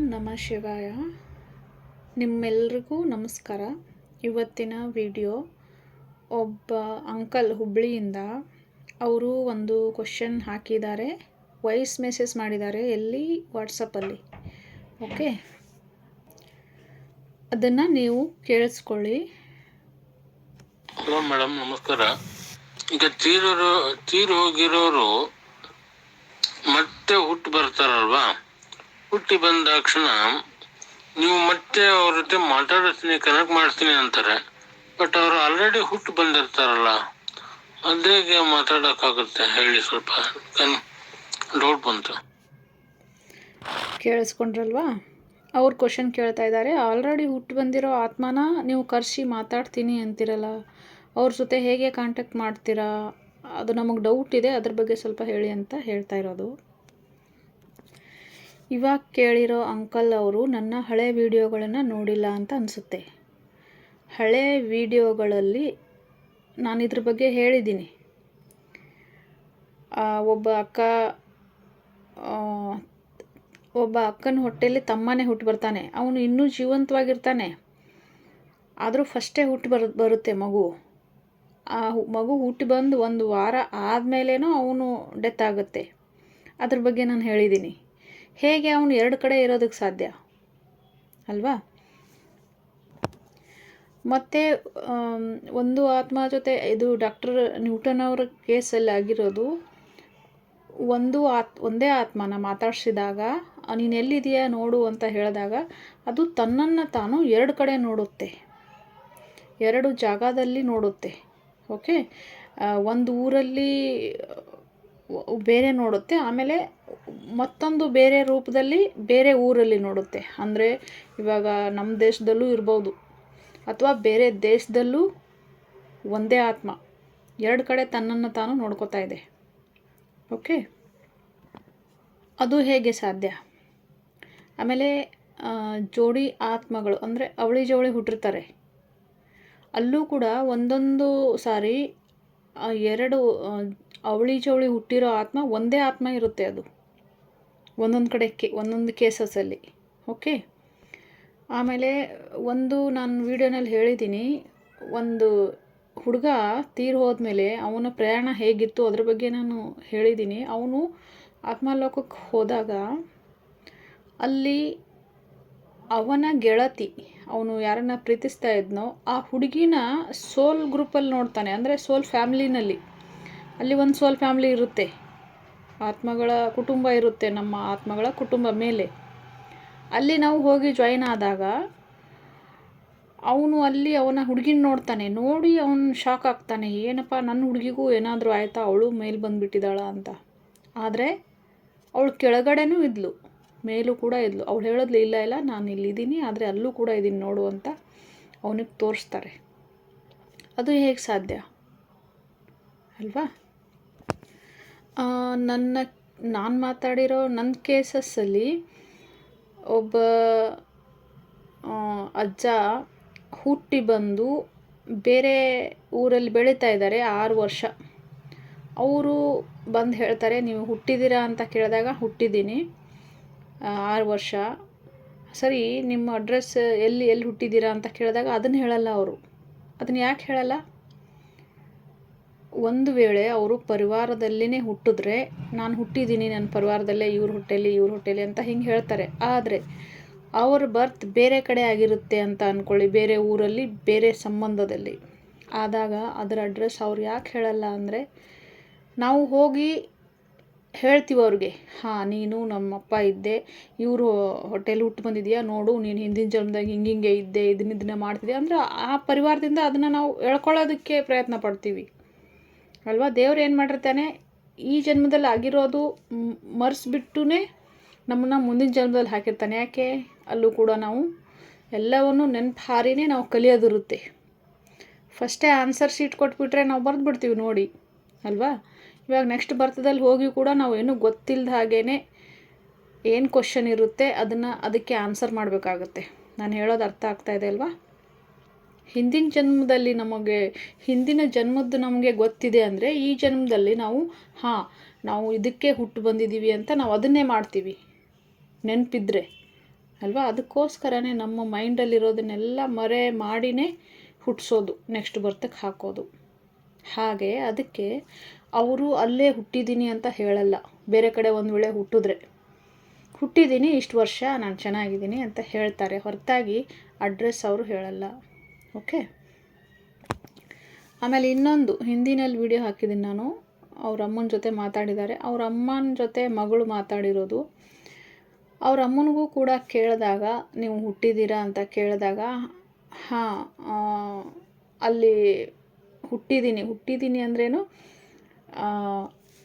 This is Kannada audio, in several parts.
ಓಂ ನಮ ಶಿವಾಯ. ನಿಮ್ಮೆಲ್ರಿಗೂ ನಮಸ್ಕಾರ. ಇವತ್ತಿನ ವಿಡಿಯೋ ಒಬ್ಬ ಅಂಕಲ್ ಹುಬ್ಳಿಯಿಂದ ಅವರು ಒಂದು ಕ್ವಶನ್ ಹಾಕಿದ್ದಾರೆ. ವಾಯ್ಸ್ ಮೆಸೇಜ್ ಮಾಡಿದ್ದಾರೆ ಎಲ್ಲಿ? ವಾಟ್ಸಪ್ಪಲ್ಲಿ ಓಕೆ ಅದನ್ನು ನೀವು ಕೇಳಿಸ್ಕೊಳ್ಳಿ. ಹಲೋ ಮೇಡಮ್ ನಮಸ್ಕಾರ. ಈಗ ತೀರೋರು ತೀರು ಹೋಗಿರೋರು ಮತ್ತೆ ಹುಟ್ಟು ಬರ್ತಾರಲ್ವಾ? ಹುಟ್ಟಿ ಬಂದ ತಕ್ಷಣ ನೀವು ಮತ್ತೆ ಅವ್ರ ಜೊತೆ ಮಾತಾಡಿಸ್ತೀನಿ ಕನೆಕ್ಟ್ ಮಾಡ್ತೀನಿ ಅಂತಾರೆ. ಬಟ್ ಅವರು ಆಲ್ರೆಡಿ ಹುಟ್ಟು ಬಂದಿರ್ತಾರಲ್ಲ ಅದೇಗೆ ಮಾತಾಡೋಕ್ಕಾಗುತ್ತೆ ಹೇಳಿ ಸ್ವಲ್ಪ ಡೌಟ್ ಬಂತು. ಕೇಳಿಸ್ಕೊಂಡ್ರಲ್ವಾ? ಅವ್ರು ಕ್ವಶನ್ ಕೇಳ್ತಾ ಇದ್ದಾರೆ ಆಲ್ರೆಡಿ ಹುಟ್ಟು ಬಂದಿರೋ ಆತ್ಮನ ನೀವು ಕರೆಸಿ ಮಾತಾಡ್ತೀನಿ ಅಂತಿರಲ್ಲ, ಅವ್ರ ಜೊತೆ ಹೇಗೆ ಕಾಂಟ್ಯಾಕ್ಟ್ ಮಾಡ್ತೀರಾ? ಅದು ನಮಗೆ ಡೌಟ್ ಇದೆ, ಅದ್ರ ಬಗ್ಗೆ ಸ್ವಲ್ಪ ಹೇಳಿ ಅಂತ ಹೇಳ್ತಾ ಇರೋದು. ಇವಾಗ ಕೇಳಿರೋ ಅಂಕಲ್ ಅವರು ನನ್ನ ಹಳೆ ವಿಡಿಯೋಗಳನ್ನು ನೋಡಿಲ್ಲ ಅಂತ ಅನಿಸುತ್ತೆ. ಹಳೆ ವಿಡಿಯೋಗಳಲ್ಲಿ ನಾನು ಇದ್ರ ಬಗ್ಗೆ ಹೇಳಿದ್ದೀನಿ. ಒಬ್ಬ ಅಕ್ಕ ಒಬ್ಬ ಅಕ್ಕನ ಹೊಟ್ಟೆಯಲ್ಲಿ ತಮ್ಮನೇ ಹುಟ್ಟು ಬರ್ತಾನೆ. ಅವನು ಇನ್ನೂ ಜೀವಂತವಾಗಿರ್ತಾನೆ. ಆದರೂ ಫಸ್ಟೇ ಹುಟ್ಟು ಬರ್, ಬರುತ್ತೆ ಮಗು. ಆ ಮಗು ಹುಟ್ಟಿ ಬಂದು ಒಂದು ವಾರ ಆದಮೇಲೇನೋ ಅವನು ಡೆತ್ ಆಗುತ್ತೆ. ಅದ್ರ ಬಗ್ಗೆ ನಾನು ಹೇಳಿದ್ದೀನಿ. ಹೇಗೆ ಅವನು ಎರಡು ಕಡೆ ಇರೋದಕ್ಕೆ ಸಾಧ್ಯ? ಅಲ್ವಾ? ಮತ್ತು ಒಂದು ಆತ್ಮ ಜೊತೆ ಇದು ಡಾಕ್ಟರ್ ನ್ಯೂಟನ್ ಅವರ ಕೇಸಲ್ಲಿ ಆಗಿರೋದು, ಒಂದು ಆತ್, ಒಂದೇ ಆತ್ಮನ ಮಾತಾಡಿಸಿದಾಗ, ನೀನು ಎಲ್ಲಿದೆಯಾ ನೋಡು ಅಂತ ಹೇಳಿದಾಗ, ಅದು ತನ್ನನ್ನು ತಾನು ಎರಡು ಕಡೆ ನೋಡುತ್ತೆ. ಎರಡು ಜಾಗದಲ್ಲಿ ನೋಡುತ್ತೆ. ಓಕೆ? ಒಂದು ಊರಲ್ಲಿ ಬೇರೆ ನೋಡುತ್ತೆ. ಆಮೇಲೆ ಮತ್ತೊಂದು ಬೇರೆ ರೂಪದಲ್ಲಿ ಬೇರೆ ಊರಲ್ಲಿ ನೋಡುತ್ತೆ. ಅಂದರೆ ಇವಾಗ ನಮ್ಮ ದೇಶದಲ್ಲೂ ಇರ್ಬೋದು. ಅಥವಾ ಬೇರೆ ದೇಶದಲ್ಲೂ ಒಂದೇ ಆತ್ಮ. ಎರಡು ಕಡೆ ತನ್ನನ್ನು ತಾನು ನೋಡ್ಕೋತಾ ಇದೆ. ಓಕೆ? ಅದು ಹೇಗೆ ಸಾಧ್ಯ? ಆಮೇಲೆ ಜೋಡಿ ಆತ್ಮಗಳು, ಅಂದರೆ ಅವಳಿ ಜವಳಿ ಹುಟ್ಟಿರ್ತಾರೆ. ಅಲ್ಲೂ ಕೂಡ ಒಂದೊಂದು ಸಾರಿ ಎರಡು ಅವಳಿ ಜವಳಿ ಹುಟ್ಟಿರೋ ಆತ್ಮ ಒಂದೇ ಆತ್ಮ ಇರುತ್ತೆ ಅದು. ಒಂದೊಂದು ಕಡೆ ಕೆ, ಒಂದೊಂದು ಕೇಸಸಲ್ಲಿ ಓಕೆ? ಆಮೇಲೆ ಒಂದು ನಾನು ವೀಡಿಯೋನಲ್ಲಿ ಹೇಳಿದ್ದೀನಿ ಒಂದು ಹುಡುಗ ತೀರ್ ಹೋದ್ಮೇಲೆ ಅವನ ಪ್ರಯಾಣ ಹೇಗಿತ್ತು ಅದ್ರ ಬಗ್ಗೆ ನಾನು ಹೇಳಿದ್ದೀನಿ ಅವನು ಆತ್ಮಲೋಕಕ್ಕೆ ಹೋದಾಗ ಅಲ್ಲಿ ಅವನ ಗೆಳತಿ, ಅವನು ಯಾರನ್ನ ಪ್ರೀತಿಸ್ತಾ ಇದ್ನೋ, ಆ ಹುಡುಗಿನ ಸೋಲ್ ಗ್ರೂಪಲ್ಲಿ ನೋಡ್ತಾನೆ, ಅಂದರೆ ಸೋಲ್ ಫ್ಯಾಮ್ಲಿನಲ್ಲಿ. ಅಲ್ಲಿ ಒಂದು ಸೋಲ್ ಫ್ಯಾಮಿಲಿ ಇರುತ್ತೆ. ಆತ್ಮಗಳ ಕುಟುಂಬ ಇರುತ್ತೆ, ನಮ್ಮ ಆತ್ಮಗಳ ಕುಟುಂಬ ಮೇಲೆ. ಅಲ್ಲಿ ನಾವು ಹೋಗಿ ಜಾಯಿನ್ ಆದಾಗ, ಅವನು ಅಲ್ಲಿ ಅವನ ಹುಡುಗಿನ ನೋಡ್ತಾನೆ. ನೋಡಿ ಅವನು ಶಾಕ್ ಆಗ್ತಾನೆ. ಏನಪ್ಪ ನನ್ನ ಹುಡುಗಿಗೂ ಏನಾದರೂ ಆಯಿತಾ? ಅವಳು ಮೇಲೆ ಬಂದುಬಿಟ್ಟಿದ್ದಾಳ ಅಂತ. ಆದರೆ, ಅವಳು ಕೆಳಗಡೆನೂ ಇದ್ಲು, ಮೇಲೂ ಕೂಡ ಇದ್ಲು. ಅವಳು ಹೇಳಿದ್ಲು, ಇಲ್ಲ ಇಲ್ಲ, ನಾನು ಇಲ್ಲಿದ್ದೀನಿ, ಆದರೆ ಅಲ್ಲೂ ಕೂಡ ಇದ್ದೀನಿ ನೋಡು ಅಂತ ಅವನಿಗೆ ತೋರಿಸ್ತಾರೆ. ಅದು ಹೇಗೆ ಸಾಧ್ಯ? ಅಲ್ವಾ? ನನ್ನ, ನಾನು ಮಾತಾಡಿರೋ ನನ್ನ ಕೇಸಸ್ಸಲ್ಲಿ ಒಬ್ಬ ಅಜ್ಜ ಹುಟ್ಟಿ ಬಂದು ಬೇರೆ ಊರಲ್ಲಿ ಬೆಳೀತಾ ಇದ್ದಾರೆ ಆರು ವರ್ಷ. ಅವರು ಬಂದು ಹೇಳ್ತಾರೆ, ನೀವು ಹುಟ್ಟಿದ್ದೀರಾ ಅಂತ ಕೇಳಿದಾಗ, ಹುಟ್ಟಿದ್ದೀನಿ ಆರು ವರ್ಷ. ಸರಿ, ನಿಮ್ಮ ಅಡ್ರೆಸ್ ಎಲ್ಲಿ ಎಲ್ಲಿ ಹುಟ್ಟಿದ್ದೀರಾ ಅಂತ ಕೇಳಿದಾಗ, ಅದನ್ನು ಹೇಳಲ್ಲ ಅವರು. ಅದನ್ನು ಯಾಕೆ ಹೇಳಲ್ಲ? ಒಂದು ವೇಳೆ ಅವರು ಪರಿವಾರದಲ್ಲಿನೇ ಹುಟ್ಟಿದ್ರೆ, ನಾನು ಹುಟ್ಟಿದ್ದೀನಿ ನನ್ನ ಪರಿವಾರದಲ್ಲೇ ಇವ್ರ ಹುಟ್ಟೆಲಿ ಇವ್ರ ಹುಟ್ಟೆಲಿ ಅಂತ ಹಿಂಗೆ ಹೇಳ್ತಾರೆ. ಆದರೆ, ಅವ್ರ ಬರ್ತ್ ಬೇರೆ ಕಡೆ ಆಗಿರುತ್ತೆ ಅಂತ ಅಂದ್ಕೊಳ್ಳಿ ಬೇರೆ ಊರಲ್ಲಿ, ಬೇರೆ ಸಂಬಂಧದಲ್ಲಿ. ಆದಾಗ ಅದರ ಅಡ್ರೆಸ್ ಅವ್ರು ಯಾಕೆ ಹೇಳಲ್ಲ ಅಂದರೆ, ನಾವು ಹೋಗಿ ಹೇಳ್ತೀವಿ ಅವ್ರಿಗೆ, ಹಾಂ, ನೀನು ನಮ್ಮಪ್ಪ ಇದ್ದೆ, ಇವರು ಹೋಟೆಲ್ ಹುಟ್ಟು ಬಂದಿದೆಯಾ, ನೋಡು, ನೀನು ಹಿಂದಿನ ಜನ್ಮದಾಗ ಹಿಂಗೆ ಹಿಂಗೆ ಇದ್ದೆ ಇದನ್ನ ಇದನ್ನ ಮಾಡ್ತಿದ್ದೆ ಅಂದರೆ ಆ ಪರಿವಾರದಿಂದ ಅದನ್ನು ನಾವು ಎಳ್ಕೊಳ್ಳೋದಕ್ಕೆ ಪ್ರಯತ್ನ ಪಡ್ತೀವಿ. ಅಲ್ವಾ? ದೇವ್ರು ಏನು ಮಾಡಿರ್ತಾನೆ, ಈ ಜನ್ಮದಲ್ಲಿ ಆಗಿರೋದು ಮರೆಸ್ಬಿಟ್ಟು ನಮ್ಮನ್ನು ಮುಂದಿನ ಜನ್ಮದಲ್ಲಿ ಹಾಕಿರ್ತಾನೆ. ಯಾಕೆ? ಅಲ್ಲೂ ಕೂಡ ನಾವು ಎಲ್ಲವನ್ನು ನೆನಪು ಹಾರಿನೇ ನಾವು ಕಲಿಯೋದಿರುತ್ತೆ. ಫಸ್ಟೇ ಆನ್ಸರ್ ಶೀಟ್ ಕೊಟ್ಬಿಟ್ರೆ ನಾವು ಬರೆದು ಬಿಡ್ತೀವಿ ನೋಡಿ, ಅಲ್ವಾ? ಇವಾಗ ನೆಕ್ಸ್ಟ್ ಬರ್ತದಲ್ಲಿ ಹೋಗಿ ಕೂಡ ನಾವು ಏನೂ ಗೊತ್ತಿಲ್ಲದ ಹಾಗೇ ಏನು ಕ್ವಶನ್ ಇರುತ್ತೆ, ಅದನ್ನು ಅದಕ್ಕೆ ಆನ್ಸರ್ ಮಾಡಬೇಕಾಗುತ್ತೆ. ನಾನು ಹೇಳೋದು ಅರ್ಥ ಆಗ್ತಾ ಇದೆ ಅಲ್ವಾ? ಹಿಂದಿನ ಜನ್ಮದಲ್ಲಿ ನಮಗೆ, ಹಿಂದಿನ ಜನ್ಮದ್ದು ನಮಗೆ ಗೊತ್ತಿದೆ ಅಂದರೆ ಈ ಜನ್ಮದಲ್ಲಿ ನಾವು, ಹಾಂ, ನಾವು ಇದಕ್ಕೆ ಹುಟ್ಟು ಬಂದಿದ್ದೀವಿ ಅಂತ ನಾವು ಅದನ್ನೇ ಮಾಡ್ತೀವಿ. ನೆನಪಿದ್ರೆ, ಅಲ್ವಾ? ಅದಕ್ಕೋಸ್ಕರನೇ ನಮ್ಮ ಮೈಂಡಲ್ಲಿರೋದನ್ನೆಲ್ಲ ಮರೆ ಮಾಡಿನೇ ಹುಟ್ಟಿಸೋದು, ನೆಕ್ಸ್ಟ್ ಬರ್ತಕ್ಕೆ ಹಾಕೋದು. ಹಾಗೆ ಅದಕ್ಕೆ ಅವರು ಅಲ್ಲೇ ಹುಟ್ಟಿದ್ದೀನಿ ಅಂತ ಹೇಳಲ್ಲ. ಬೇರೆ ಕಡೆ ಒಂದು ವೇಳೆ ಹುಟ್ಟಿದ್ರೆ. ಹುಟ್ಟಿದ್ದೀನಿ ಇಷ್ಟು ವರ್ಷ, ನಾನು ಚೆನ್ನಾಗಿದ್ದೀನಿ ಅಂತ ಹೇಳ್ತಾರೆ. ಹೊರತಾಗಿ ಅಡ್ರೆಸ್ ಅವರು ಹೇಳಲ್ಲ. ಓಕೆ. ಆಮೇಲೆ ಇನ್ನೊಂದು ಹಿಂದಿನಲ್ಲಿ ವಿಡಿಯೋ ಹಾಕಿದ್ದೀನಿ ನಾನು. ಅವ್ರ ಅಮ್ಮನ ಜೊತೆ ಮಾತಾಡಿದ್ದಾರೆ. ಅವ್ರ ಅಮ್ಮನ ಜೊತೆ ಮಗಳು ಮಾತಾಡಿರೋದು. ಅವ್ರ ಅಮ್ಮನಿಗೂ ಕೂಡ ಕೇಳಿದಾಗ, ನೀವು ಹುಟ್ಟಿದ್ದೀರಾ ಅಂತ ಕೇಳಿದಾಗ, ಹಾಂ ಅಲ್ಲಿ ಹುಟ್ಟಿದ್ದೀನಿ. ಹುಟ್ಟಿದ್ದೀನಿ ಅಂದ್ರೇನು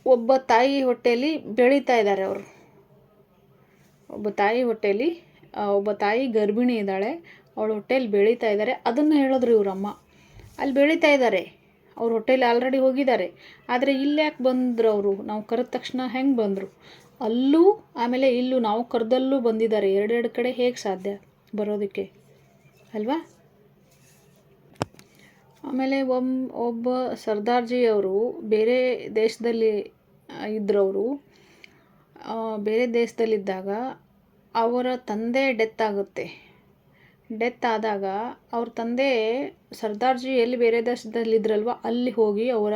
ಒಬ್ಬ ತಾಯಿ ಹೊಟ್ಟೆಯಲ್ಲಿ ಬೆಳೀತಾ ಇದ್ದಾರೆ ಅವರು. ಒಬ್ಬ ತಾಯಿ ಹೊಟ್ಟೆಯಲ್ಲಿ ಒಬ್ಬ ತಾಯಿ ಗರ್ಭಿಣಿ ಇದ್ದಾಳೆ. ಅವಳ ಹೊಟ್ಟೆಯಲ್ಲಿ ಬೆಳೀತಾ ಇದ್ದಾರೆ ಅದನ್ನು ಹೇಳಿದ್ರು ಇವರಮ್ಮ. ಅಲ್ಲಿ ಬೆಳೀತಾ ಇದ್ದಾರೆ ಅವ್ರ ಹೋಟೆಲ್ ಆಲ್ರೆಡಿ ಹೋಗಿದ್ದಾರೆ ಆದರೆ ಇಲ್ಲಿ ಯಾಕೆ ಬಂದರು ಅವರು? ನಾವು ಕರೆದ ತಕ್ಷಣ ಹೆಂಗೆ ಬಂದರು? ಅಲ್ಲೂ, ಆಮೇಲೆ ಇಲ್ಲೂ ನಾವು ಕರೆದಲ್ಲೂ ಬಂದಿದ್ದಾರೆ ಎರಡೆರಡು ಕಡೆ ಹೇಗೆ ಸಾಧ್ಯ ಬರೋದಕ್ಕೆ? ಅಲ್ವಾ? ಆಮೇಲೆ ಒಮ್, ಒಬ್ಬ ಸರ್ದಾರ್ಜಿ ಅವರು ಬೇರೆ ದೇಶದಲ್ಲಿ ಇದ್ರವರು ಬೇರೆ ದೇಶದಲ್ಲಿದ್ದಾಗ ಅವರ ತಂದೆ ಡೆತ್ ಆಗುತ್ತೆ. ಡೆತ್ ಆದಾಗ ಅವ್ರ ತಂದೆ ಸರ್ದಾರ್ಜಿ ಎಲ್ಲಿ ಬೇರೆ ದೇಶದಲ್ಲಿದ್ರಲ್ವ ಅಲ್ಲಿ ಹೋಗಿ ಅವರ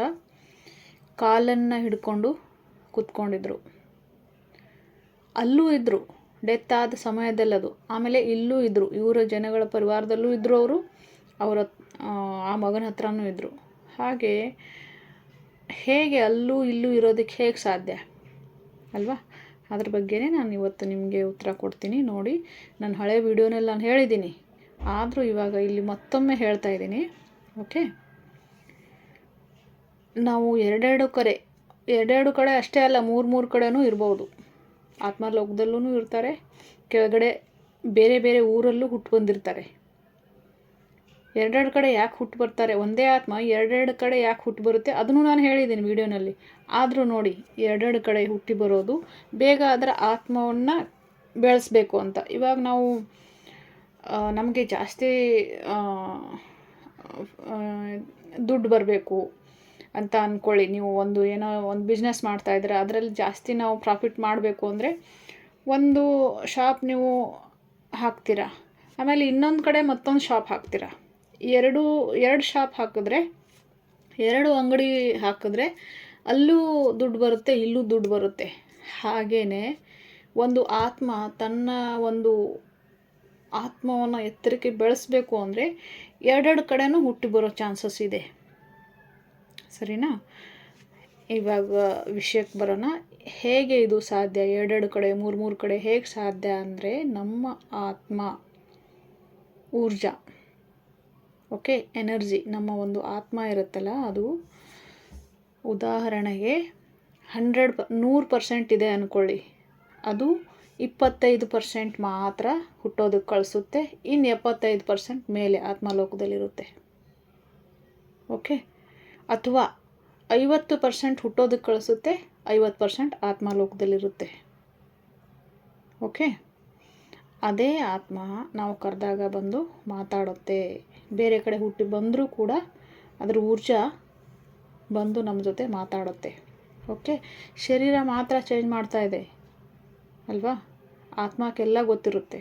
ಕಾಲನ್ನು ಹಿಡ್ಕೊಂಡು ಕೂತ್ಕೊಂಡಿದ್ರು. ಅಲ್ಲೂ ಇದ್ದರು ಡೆತ್ ಆದ ಸಮಯದಲ್ಲದು ಆಮೇಲೆ ಇಲ್ಲೂ ಇದ್ದರು ಇವರ ಜನಗಳ ಪರಿವಾರದಲ್ಲೂ ಇದ್ದರು ಅವರು ಅವರ ಆ, ಮಗನ ಹತ್ರನೂ ಇದ್ದರು ಹಾಗೆ ಹೇಗೆ ಅಲ್ಲೂ ಇಲ್ಲೂ ಇರೋದಕ್ಕೆ ಹೇಗೆ ಸಾಧ್ಯ? ಅಲ್ವಾ? ಅದ್ರ ಬಗ್ಗೆನೇ ನಾನು ಇವತ್ತು ನಿಮಗೆ ಉತ್ತರ ಕೊಡ್ತೀನಿ. ನೋಡಿ, ನಾನು ಹಳೆ ವೀಡಿಯೋನಲ್ಲಿ ನಾನು ಹೇಳಿದ್ದೀನಿ. ಆದರೂ ಇವಾಗ ಇಲ್ಲಿ ಮತ್ತೊಮ್ಮೆ ಹೇಳ್ತಾ ಇದ್ದೀನಿ. ಓಕೆ? ನಾವು ಎರಡೆರಡು ಕಡೆ ಎರಡೆರಡು ಕಡೆ ಅಷ್ಟೇ ಅಲ್ಲ, ಮೂರು ಮೂರು ಕಡೆನೂ ಇರ್ಬೋದು. ಆತ್ಮಲೋಕದಲ್ಲೂ ಇರ್ತಾರೆ, ಕೆಳಗಡೆ ಬೇರೆ ಬೇರೆ ಊರಲ್ಲೂ ಹುಟ್ಟು ಬಂದಿರ್ತಾರೆ ಎರಡೆರಡು ಕಡೆ ಯಾಕೆ ಹುಟ್ಟು ಬರ್ತಾರೆ? ಒಂದೇ ಆತ್ಮ ಎರಡೆರಡು ಕಡೆ ಯಾಕೆ ಹುಟ್ಟು ಬರುತ್ತೆ? ಅದನ್ನು ನಾನು ಹೇಳಿದ್ದೀನಿ ವಿಡಿಯೋನಲ್ಲಿ. ಆದರೂ ನೋಡಿ, ಎರಡೆರಡು ಕಡೆ ಹುಟ್ಟಿ ಬರೋದು ಬೇಗ ಅದರ ಆತ್ಮವನ್ನು ಬೆಳೆಸಬೇಕು ಅಂತ. ಇವಾಗ ನಾವು ನಮಗೆ ಜಾಸ್ತಿ ದುಡ್ಡು ಬರಬೇಕು ಅಂತ ಅಂದ್ಕೊಳ್ಳಿ ನೀವು ಒಂದು ಏನೋ ಒಂದು ಬಿಸ್ನೆಸ್ ಮಾಡ್ತಾ ಇದ್ರೆ ಅದರಲ್ಲಿ ಜಾಸ್ತಿ ನಾವು ಪ್ರಾಫಿಟ್ ಮಾಡಬೇಕು ಅಂದರೆ ಒಂದು ಶಾಪ್ ನೀವು ಹಾಕ್ತೀರಾ? ಆಮೇಲೆ ಇನ್ನೊಂದು ಕಡೆ ಮತ್ತೊಂದು ಶಾಪ್ ಹಾಕ್ತೀರಾ? ಎರಡು ಎರಡು ಶಾಪ್ ಹಾಕಿದ್ರೆ, ಎರಡು ಅಂಗಡಿ ಹಾಕಿದ್ರೆ ಅಲ್ಲೂ ದುಡ್ಡು ಬರುತ್ತೆ, ಇಲ್ಲೂ ದುಡ್ಡು ಬರುತ್ತೆ. ಹಾಗೇ ಒಂದು ಆತ್ಮ ತನ್ನ ಒಂದು ಆತ್ಮವನ್ನು ಎತ್ತರಕ್ಕೆ ಬೆಳೆಸಬೇಕು ಅಂದರೆ ಎರಡೆರಡು ಕಡೆನೂ ಹುಟ್ಟಿ ಬರೋ ಚಾನ್ಸಸ್ ಇದೆ. ಸರಿನಾ? ಇವಾಗ ವಿಷಯಕ್ಕೆ ಬರೋಣ. ಹೇಗೆ ಇದು ಸಾಧ್ಯ? ಎರಡೆರಡು ಕಡೆ ಮೂರು ಮೂರು ಕಡೆ ಹೇಗೆ ಸಾಧ್ಯ ಅಂದರೆ ನಮ್ಮ ಆತ್ಮ ಊರ್ಜಾ. Okay, energy. ನಮ್ಮ ಒಂದು ಆತ್ಮ ಇರುತ್ತಲ್ಲ, ಅದು ಉದಾಹರಣೆಗೆ ಹಂಡ್ರೆಡ್ ನೂರು ಪರ್ಸೆಂಟ್ ಇದೆ ಅಂದ್ಕೊಳ್ಳಿ ಅದು ಇಪ್ಪತ್ತೈದು ಪರ್ಸೆಂಟ್ ಮಾತ್ರ ಹುಟ್ಟೋದಕ್ಕೆ ಕಳಿಸುತ್ತೆ ಇನ್ನು ಎಪ್ಪತ್ತೈದು ಪರ್ಸೆಂಟ್ ಮೇಲೆ ಆತ್ಮಲೋಕದಲ್ಲಿರುತ್ತೆ. ಓಕೆ, ಅಥವಾ ಐವತ್ತು ಪರ್ಸೆಂಟ್ ಹುಟ್ಟೋದಕ್ಕೆ ಕಳಿಸುತ್ತೆ, ಐವತ್ತು ಪರ್ಸೆಂಟ್ ಆತ್ಮಲೋಕದಲ್ಲಿರುತ್ತೆ. ಓಕೆ, ಅದೇ ಆತ್ಮ ನಾವು ಕರೆದಾಗ ಬಂದು ಮಾತಾಡುತ್ತೆ. ಬೇರೆ ಕಡೆ ಹುಟ್ಟಿ ಬಂದರೂ ಕೂಡ ಅದರ ಊರ್ಜಾ ಬಂದು ನಮ್ಮ ಜೊತೆ ಮಾತಾಡುತ್ತೆ. ಓಕೆ ಶರೀರ ಮಾತ್ರ ಚೇಂಜ್ ಮಾಡ್ತಾ ಇದೆ. ಅಲ್ವಾ? ಆತ್ಮಕ್ಕೆಲ್ಲ ಗೊತ್ತಿರುತ್ತೆ.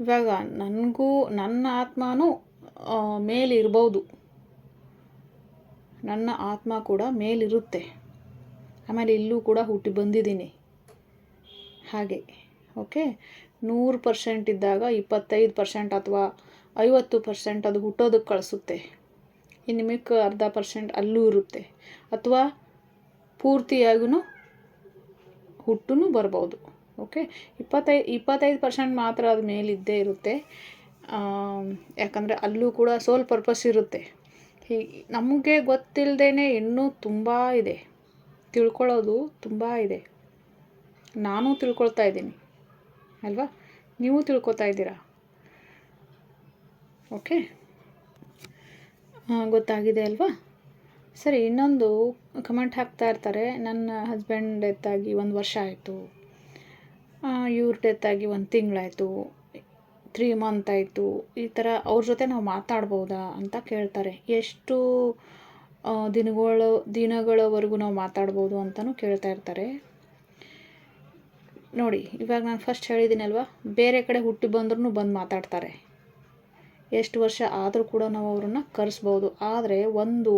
ಇವಾಗ ನನಗೂ ನನ್ನ ಆತ್ಮನೂ ಮೇಲಿರ್ಬೋದು. ನನ್ನ ಆತ್ಮ ಕೂಡ ಮೇಲಿರುತ್ತೆ. ಆಮೇಲೆ ಇಲ್ಲೂ ಕೂಡ ಹುಟ್ಟಿ ಬಂದಿದ್ದೀನಿ. ಹಾಗೆ. ಓಕೆ ನೂರು ಪರ್ಸೆಂಟ್ ಇದ್ದಾಗ ಇಪ್ಪತ್ತೈದು ಪರ್ಸೆಂಟ್ ಅಥವಾ ಐವತ್ತು ಪರ್ಸೆಂಟ್ ಅದು ಹುಟ್ಟೋದಕ್ಕೆ ಕಳಿಸುತ್ತೆ. ಇನ್ನು ಮಿಕ್ಕ ಅರ್ಧ ಪರ್ಸೆಂಟ್ ಅಲ್ಲೂ ಇರುತ್ತೆ. ಅಥವಾ ಪೂರ್ತಿಯಾಗೂ ಹುಟ್ಟು ಬರ್ಬೋದು. ಓಕೆ ಇಪ್ಪತ್ತೈದು ಇಪ್ಪತ್ತೈದು ಪರ್ಸೆಂಟ್ ಮಾತ್ರ ಅದು ಮೇಲಿದ್ದೇ ಇರುತ್ತೆ. ಯಾಕಂದರೆ ಅಲ್ಲೂ ಕೂಡ ಸೋಲ್ ಪರ್ಪಸ್ ಇರುತ್ತೆ. ಹೀಗೆ ನಮಗೆ ಗೊತ್ತಿಲ್ಲದೇ ಇನ್ನೂ ತುಂಬ ಇದೆ. ತಿಳ್ಕೊಳ್ಳೋದು ತುಂಬ ಇದೆ. ನಾನು ತಿಳ್ಕೊಳ್ತಾ ಇದ್ದೀನಿ. ಅಲ್ವಾ? ನೀವು ತಿಳ್ಕೊತಾ ಇದ್ದೀರಾ? ಓಕೆ. ಗೊತ್ತಾಗಿದೆ ಅಲ್ವಾ? ಸರಿ, ಇನ್ನೊಂದು ಕಮೆಂಟ್ ಹಾಕ್ತಾ ಇರ್ತಾರೆ. ನನ್ನ ಹಸ್ಬೆಂಡ್ ಡೆತ್ ಆಗಿ ಒಂದು ವರ್ಷ ಆಯಿತು. ಇವ್ರ ಡೆತ್ ಆಗಿ ಒಂದು ತಿಂಗಳಾಯಿತು. ತ್ರೀ ಮಂತ್ ಆಯಿತು. ಈ ಥರ ಅವ್ರ ಜೊತೆ ನಾವು ಮಾತಾಡ್ಬೋದಾ ಅಂತ ಕೇಳ್ತಾರೆ. ಎಷ್ಟು ದಿನಗಳು, ದಿನಗಳವರೆಗೂ ನಾವು ಮಾತಾಡ್ಬೋದು ಅಂತಲೂ ಕೇಳ್ತಾ ಇರ್ತಾರೆ. ನೋಡಿ, ಇವಾಗ ನಾನು ಫಸ್ಟ್ ಹೇಳಿದ್ದೀನಲ್ವ? ಬೇರೆ ಕಡೆ ಹುಟ್ಟಿ ಬಂದ್ರೂ ಬಂದು ಮಾತಾಡ್ತಾರೆ. ಎಷ್ಟು ವರ್ಷ ಆದರೂ ಕೂಡ ನಾವು ಅವ್ರನ್ನ ಕರೆಸ್ಬೋದು. ಆದರೆ ಒಂದು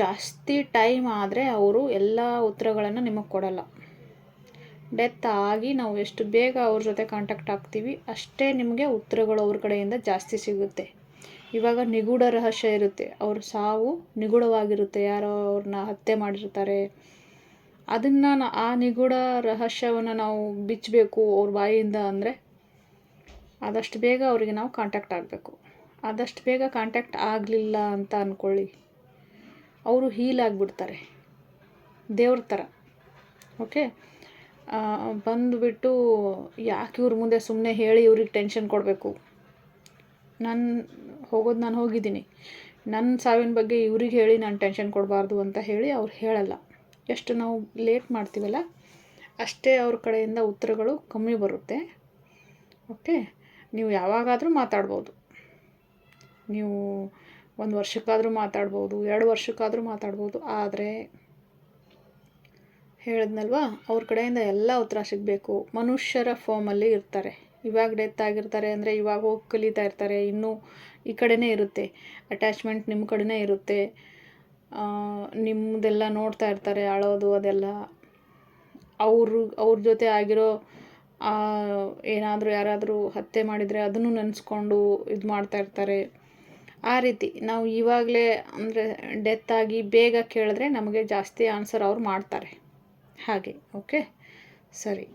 ಜಾಸ್ತಿ ಟೈಮ್ ಆದರೆ ಅವರು ಎಲ್ಲ ಉತ್ತರಗಳನ್ನು ನಿಮಗೆ ಕೊಡಲ್ಲ. ಡೆತ್ ಆಗಿ ನಾವು ಎಷ್ಟು ಬೇಗ ಅವ್ರ ಜೊತೆ ಕಾಂಟ್ಯಾಕ್ಟ್ ಆಗ್ತೀವಿ, ಅಷ್ಟೇ ನಿಮಗೆ ಉತ್ತರಗಳು ಅವ್ರ ಕಡೆಯಿಂದ ಜಾಸ್ತಿ ಸಿಗುತ್ತೆ. ಇವಾಗ ನಿಗೂಢ ರಹಸ್ಯ ಇರುತ್ತೆ. ಅವ್ರ ಸಾವು ನಿಗೂಢವಾಗಿರುತ್ತೆ. ಯಾರೋ ಅವ್ರನ್ನ ಹತ್ಯೆ ಮಾಡಿರ್ತಾರೆ ಅದನ್ನು ಆ ನಿಗೂಢ ರಹಸ್ಯವನ್ನು ನಾವು ಬಿಚ್ಚಬೇಕು ಅವ್ರ ಬಾಯಿಯಿಂದ ಅಂದರೆ ಆದಷ್ಟು ಬೇಗ ಅವರಿಗೆ ನಾವು ಕಾಂಟ್ಯಾಕ್ಟ್ ಆಗಬೇಕು. ಆದಷ್ಟು ಬೇಗ ಕಾಂಟ್ಯಾಕ್ಟ್ ಆಗಲಿಲ್ಲ ಅಂತ ಅಂದ್ಕೊಳ್ಳಿ ಅವರು ಹೀಲ್ ಆಗಿಬಿಡ್ತಾರೆ. ದೇವ್ರ ಥರ ಓಕೆ ಬಂದುಬಿಟ್ಟು ಯಾಕೆ ಇವ್ರ ಮುಂದೆ ಸುಮ್ಮನೆ ಹೇಳಿ ಇವ್ರಿಗೆ ಟೆನ್ಷನ್ ಕೊಡಬೇಕು? ನಾನು ಹೋಗೋದು ನಾನು ಹೋಗಿದ್ದೀನಿ. ನನ್ನ ಸಾವಿನ ಬಗ್ಗೆ ಇವ್ರಿಗೆ ಹೇಳಿ ನಾನು ಟೆನ್ಷನ್ ಕೊಡಬಾರ್ದು ಅಂತ ಹೇಳಿ ಅವ್ರು ಹೇಳಲ್ಲ. ಎಷ್ಟು ನಾವು ಲೇಟ್ ಮಾಡ್ತೀವಲ್ಲ, ಅಷ್ಟೇ ಅವ್ರ ಕಡೆಯಿಂದ ಉತ್ತರಗಳು ಕಮ್ಮಿ ಬರುತ್ತೆ. ಓಕೆ ನೀವು ಯಾವಾಗಾದರೂ ಮಾತಾಡ್ಬೋದು. ನೀವು ಒಂದು ವರ್ಷಕ್ಕಾದರೂ ಮಾತಾಡ್ಬೋದು, ಎರಡು ವರ್ಷಕ್ಕಾದರೂ ಮಾತಾಡ್ಬೋದು, ಆದರೆ ಹೇಳಿದ್ನಲ್ವ, ಅವ್ರ ಕಡೆಯಿಂದ ಎಲ್ಲ ಉತ್ತರ ಸಿಗಬೇಕು. ಮನುಷ್ಯರ ಫಾರ್ಮಲ್ಲಿ ಇರ್ತಾರೆ. ಇವಾಗ ಡೆತ್ ಆಗಿರ್ತಾರೆ ಅಂದರೆ ಇವಾಗ ಹೋಗಿ ಕಲಿತಾ ಇರ್ತಾರೆ. ಇನ್ನೂ ಈ ಕಡೆನೇ ಇರುತ್ತೆ. ಅಟ್ಯಾಚ್ಮೆಂಟ್ ನಿಮ್ಮ ಕಡೆನೇ ಇರುತ್ತೆ. ನಿಮ್ಮದೆಲ್ಲ ನೋಡ್ತಾ ಇರ್ತಾರೆ, ಅಳೋದು ಅದೆಲ್ಲ. ಅವರು, ಅವ್ರ ಜೊತೆ ಆಗಿರೋ ಏನಾದರೂ ಯಾರಾದರೂ ಹತ್ಯೆ ಮಾಡಿದರೆ ಅದನ್ನು ನೆನೆಸ್ಕೊಂಡು ಇದು ಮಾಡ್ತಾ ಇರ್ತಾರೆ. ಆ ರೀತಿ ನಾವು ಇವಾಗಲೇ ಅಂದರೆ ಡೆತ್ ಆಗಿ ಬೇಗ ಕೇಳಿದ್ರೆ ನಮಗೆ ಜಾಸ್ತಿ ಆನ್ಸರ್ ಅವ್ರು ಮಾಡ್ತಾರೆ. ಹಾಗೆ ಓಕೆ ಸರಿ.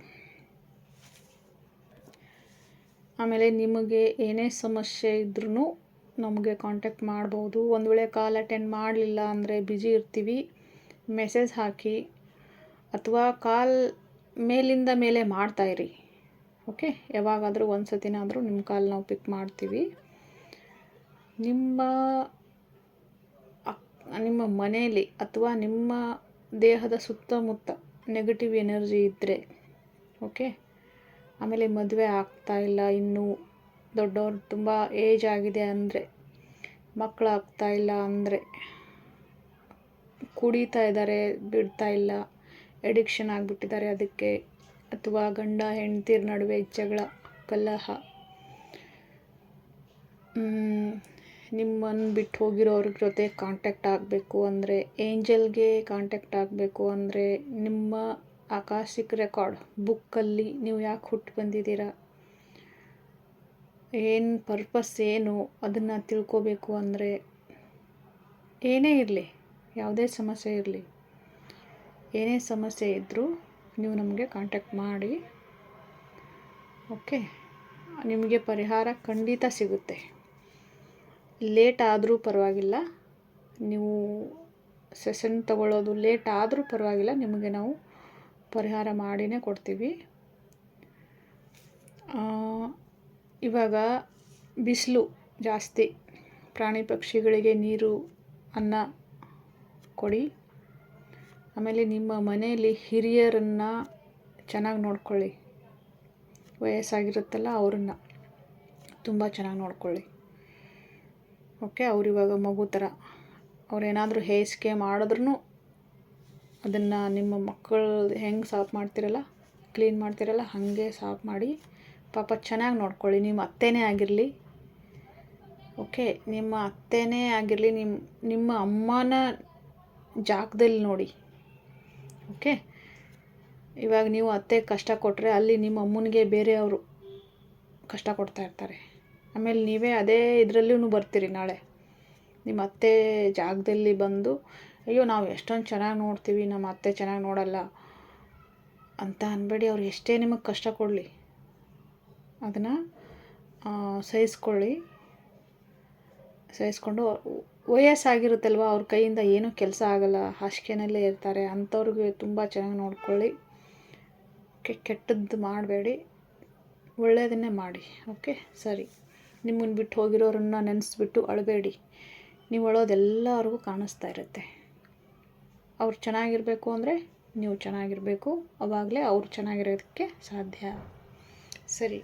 ಆಮೇಲೆ ನಿಮಗೆ ಏನೇ ಸಮಸ್ಯೆ ಇದ್ರೂ ನಮಗೆ ಕಾಂಟ್ಯಾಕ್ಟ್ ಮಾಡ್ಬೋದು. ಒಂದು ವೇಳೆ ಕಾಲ್ ಅಟೆಂಡ್ ಮಾಡಲಿಲ್ಲ ಅಂದರೆ ಬಿಜಿ ಇರ್ತೀವಿ. ಮೆಸೇಜ್ ಹಾಕಿ ಅಥವಾ ಕಾಲ್ ಮೇಲಿಂದ ಮೇಲೆ ಮಾಡ್ತಾಯಿರಿ ಓಕೆ ಯಾವಾಗಾದರೂ ಒಂದು ಸತಿನಾದರೂ ನಿಮ್ಮ ಕಾಲ್ ನಾವು ಪಿಕ್ ಮಾಡ್ತೀವಿ. ನಿಮ್ಮ ನಿಮ್ಮ ಮನೆಯಲ್ಲಿ ಅಥವಾ ನಿಮ್ಮ ದೇಹದ ಸುತ್ತಮುತ್ತ ನೆಗೆಟಿವ್ ಎನರ್ಜಿ ಇದ್ದರೆ ಓಕೆ ಆಮೇಲೆ ಮದುವೆ ಆಗ್ತಾಯಿಲ್ಲ ಇನ್ನೂ ದೊಡ್ಡವ್ರು ತುಂಬ ಏಜ್ ಆಗಿದೆ ಅಂದರೆ ಮಕ್ಕಳು ಆಗ್ತಾ ಇಲ್ಲ ಅಂದರೆ, ಕುಡಿತಾ ಇದ್ದಾರೆ, ಬಿಡ್ತಾ ಇಲ್ಲ ಎಡಿಕ್ಷನ್ ಆಗಿಬಿಟ್ಟಿದ್ದಾರೆ ಅದಕ್ಕೆ, ಅಥವಾ ಗಂಡ, ಹೆಂಡ್ತಿರ ನಡುವೆ ಜಗಳ, ಕಲಹ. ನಿಮ್ಮನ್ನು ಬಿಟ್ಟು ಹೋಗಿರೋರ ಜೊತೆ ಕಾಂಟ್ಯಾಕ್ಟ್ ಆಗಬೇಕು ಅಂದರೆ, ಏಂಜಲ್ಗೆ ಕಾಂಟ್ಯಾಕ್ಟ್ ಆಗಬೇಕು ಅಂದರೆ ನಿಮ್ಮ ಆಕಾಶಿಕ್ ರೆಕಾರ್ಡ್ ಬುಕ್ಕಲ್ಲಿ ನೀವು ಯಾಕೆ ಹುಟ್ಟು ಬಂದಿದ್ದೀರಾ? ಏನು ಪರ್ಪಸ್ ಏನು ಅದನ್ನು ತಿಳ್ಕೋಬೇಕು ಅಂದರೆ ಏನೇ ಇರಲಿ, ಯಾವುದೇ ಸಮಸ್ಯೆ ಇರಲಿ, ಏನೇ ಸಮಸ್ಯೆ ಇದ್ದರೂ ನೀವು ನಮಗೆ ಕಾಂಟ್ಯಾಕ್ಟ್ ಮಾಡಿ ಓಕೆ ನಿಮಗೆ ಪರಿಹಾರ ಖಂಡಿತ ಸಿಗುತ್ತೆ. ಲೇಟ್ ಆದರೂ ಪರವಾಗಿಲ್ಲ, ನೀವು ಸೆಷನ್ ತಗೊಳ್ಳೋದು ಲೇಟ್ ಆದರೂ ಪರವಾಗಿಲ್ಲ, ನಿಮಗೆ ನಾವು ಪರಿಹಾರ ಮಾಡಿನೇ ಕೊಡ್ತೀವಿ. ಇವಾಗ ಬಿಸಿಲು ಜಾಸ್ತಿ. ಪ್ರಾಣಿ ಪಕ್ಷಿಗಳಿಗೆ ನೀರು, ಅನ್ನ ಕೊಡಿ. ಆಮೇಲೆ ನಿಮ್ಮ ಮನೆಯಲ್ಲಿ ಹಿರಿಯರನ್ನು ಚೆನ್ನಾಗಿ ನೋಡ್ಕೊಳ್ಳಿ. ವಯಸ್ಸಾಗಿರುತ್ತಲ್ಲ ಅವ್ರನ್ನ ತುಂಬ ಚೆನ್ನಾಗಿ ನೋಡ್ಕೊಳ್ಳಿ. ಓಕೆ, ಅವ್ರು ಇವಾಗ ಮಗು ಥರ ಅವ್ರೇನಾದರೂ ಹೇಸಿಗೆ ಮಾಡಿದ್ರೂ ಅದನ್ನು ನಿಮ್ಮ ಮಕ್ಕಳು ಹೆಂಗೆ ಸಾಫ್ ಮಾಡ್ತಿರಲ್ಲ, ಕ್ಲೀನ್ ಮಾಡ್ತಿರಲ್ಲ, ಹಾಗೆ ಸಾಫ್ ಮಾಡಿ ಪಾಪ ಚೆನ್ನಾಗಿ ನೋಡ್ಕೊಳ್ಳಿ ನಿಮ್ಮ ಅತ್ತೆನೇ ಆಗಿರಲಿ. ಓಕೆ, ನಿಮ್ಮ ಅತ್ತೆನೇ ಆಗಿರಲಿ ನಿಮ್ಮ ನಿಮ್ಮ ಅಮ್ಮನ ಜಾಗದಲ್ಲಿ ನೋಡಿ. ಓಕೆ, ಇವಾಗ ನೀವು ಅತ್ತೆ ಕಷ್ಟ ಕೊಟ್ಟರೆ ಅಲ್ಲಿ ನಿಮ್ಮ ಅಮ್ಮನಿಗೆ ಬೇರೆಯವರು ಕಷ್ಟ ಕೊಡ್ತಾ ಇರ್ತಾರೆ. ಆಮೇಲೆ ನೀವೇ ಅದೇ ಇದರಲ್ಲೂ ಬರ್ತೀರಿ ನಾಳೆ. ನಿಮ್ಮ ಅತ್ತೆ ಜಾಗದಲ್ಲಿ ಬಂದು, ಅಯ್ಯೋ, ನಾವು ಎಷ್ಟೊಂದು ಚೆನ್ನಾಗಿ ನೋಡ್ತೀವಿ, ನಮ್ಮ ಅತ್ತೆ ಚೆನ್ನಾಗಿ ನೋಡಲ್ಲ ಅಂತ ಅನ್ಬೇಡಿ ಅವ್ರು ಎಷ್ಟೇ ನಿಮಗೆ ಕಷ್ಟ ಕೊಡಲಿ. ಅದನ್ನು ಸಹಿಸ್ಕೊಳ್ಳಿ. ಸಹಿಸ್ಕೊಂಡು, ವಯಸ್ಸಾಗಿರುತ್ತಲ್ವ, ಅವ್ರ ಕೈಯಿಂದ ಏನೂ ಕೆಲಸ ಆಗಲ್ಲ, ಹಾಸಿಗೆನಲ್ಲೇ ಇರ್ತಾರೆ, ಅಂಥವ್ರಿಗೆ ತುಂಬ ಚೆನ್ನಾಗಿ ನೋಡ್ಕೊಳ್ಳಿ. ಕೆಟ್ಟದ್ದು ಮಾಡಬೇಡಿ. ಒಳ್ಳೆಯದನ್ನೇ ಮಾಡಿ, ಓಕೆ? ಸರಿ. ನಿಮ್ಮನ್ನು ಬಿಟ್ಟು ಹೋಗಿರೋರನ್ನ ನೆನೆಸ್ಬಿಟ್ಟು ಅಳಬೇಡಿ. ನೀವು ಅಳೋದೆಲ್ಲರಿಗೂ ಕಾಣಿಸ್ತಾ ಇರುತ್ತೆ. ಅವ್ರು ಚೆನ್ನಾಗಿರಬೇಕು ಅಂದರೆ ನೀವು ಚೆನ್ನಾಗಿರಬೇಕು. ಅವಾಗಲೇ ಅವ್ರು ಚೆನ್ನಾಗಿರೋದಕ್ಕೆ ಸಾಧ್ಯ. ಸರಿ.